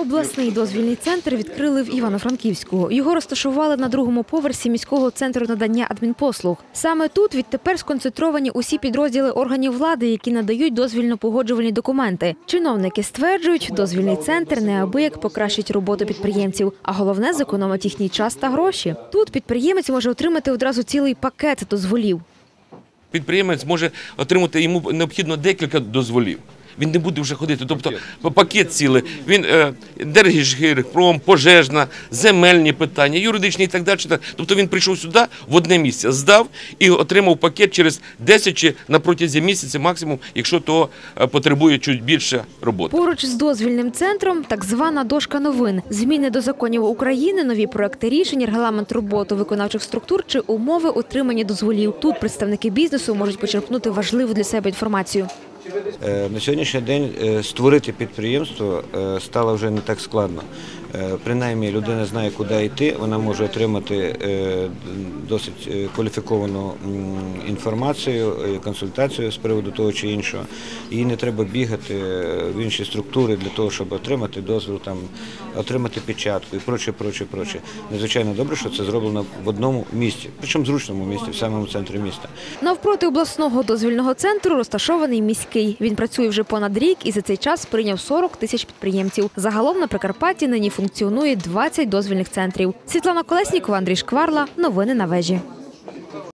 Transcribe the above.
Обласний дозвільний центр відкрили в Івано-Франківську. Його розташували на другому поверсі міського центру надання адмінпослуг. Саме тут відтепер сконцентровані усі підрозділи органів влади, які надають дозвільно-погоджувальні документи. Чиновники стверджують, дозвільний центр неабияк покращить роботу підприємців, а головне зекономить їхній час та гроші. Тут підприємець може отримати одразу цілий пакет дозволів. Підприємець може отримати йому необхідно декілька дозволів. Він не буде вже ходити. Тобто пакет цілий. Він е, Держгірпром, пожежна, земельні питання, юридичні і так далі. Тобто він прийшов сюди в одне місце, здав і отримав пакет через 10 чи на протязі місяця максимум, якщо то е, потребує чуть більше роботи. Поруч з дозвільним центром так звана дошка новин, зміни до законів України, нові проекти рішень, регламент роботи виконавчих структур чи умови отримання дозволів. Тут представники бізнесу можуть почерпнути важливу для себе інформацію. Е, На сьогоднішній день е, створити підприємство е, стало вже не так складно. Е, Принаймні людина знає, куди йти, вона може отримати е, досить е, кваліфіковану інформацію, консультацію з приводу того чи іншого. Їй не треба бігати в інші структури для того, щоб отримати дозвіл, там, отримати печатку і проче, проче, проче. Надзвичайно добре, що це зроблено в одному місці, причому зручному місці, в самому центрі міста. Навпроти обласного дозвільного центру розташований міський. Він працює вже понад рік і за цей час прийняв 40 тисяч підприємців. Загалом на Прикарпатті нині функціонує 20 дозвільних центрів. Світлана Колеснікова, Андрій Шкварла. Новини на вежі.